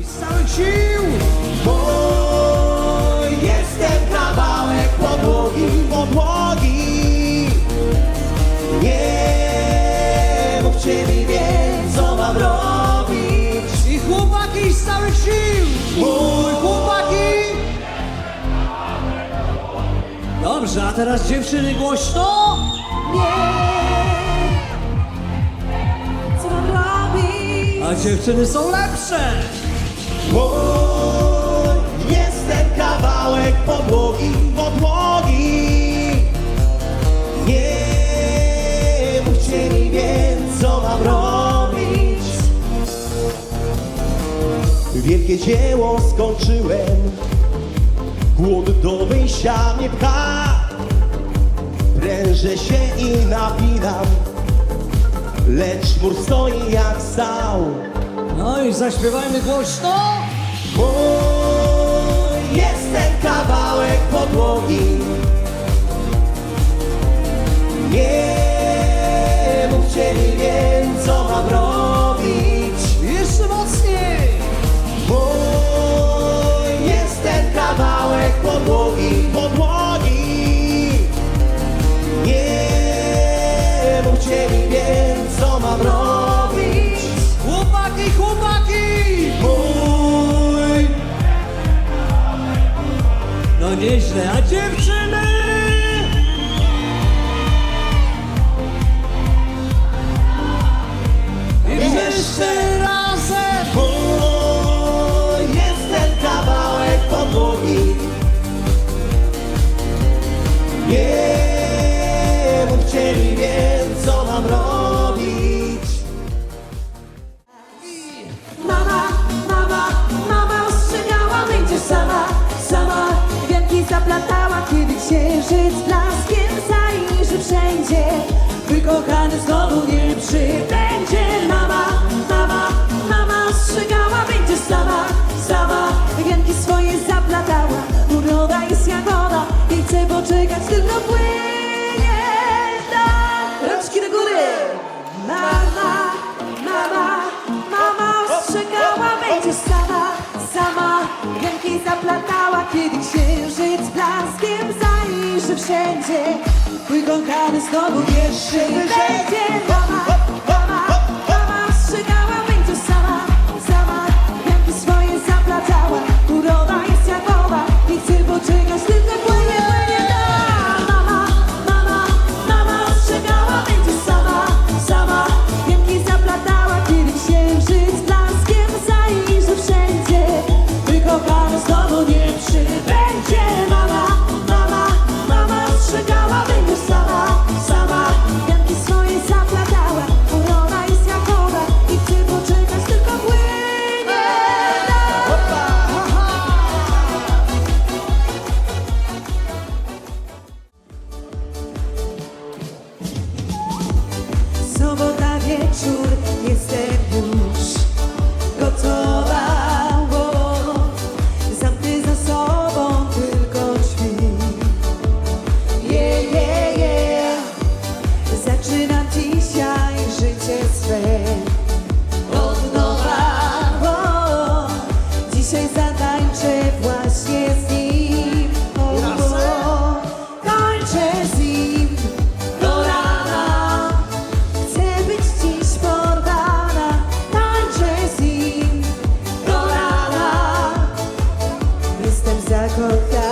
I z całych sił! Bo jestem kawałek podłogi, podłogi. Nie mówcie mi więc, co mam robić. I chłopaki z całych sił! Mój chłopaki! Dobrze, a teraz dziewczyny głośno! Co mam robić? A dziewczyny są lepsze! Bo jestem kawałek podłogi, podłogi. Nie mówcie mi więc, co mam robić. Wielkie dzieło skończyłem, głód do wyjścia mnie pcha. Prężę się i napinam, lecz mur stoi jak stał. No i zaśpiewajmy głośno! Bo jestem kawałek podłogi. Nieźle, a dziewczyny? I wszyscy razem! Bo jestem kawałek podłogi. Nie mówcie mi więc, co mam robić. Mama, mama, mama ostrzegała, będzie sama, sama księżyc blaskiem zajrzy wszędzie Wykochany znowu nie przybędzie. Mama, mama, mama ostrzegała, będzie sama, sama wszędzie. Twój kochany znowu pierwszy wyżej wieczór jestem już gotowa bo Zamknę za sobą tylko drzwi yeah, yeah, yeah. Zaczynam dzisiaj życie swe od nowa bo Dzisiaj zatańczę I could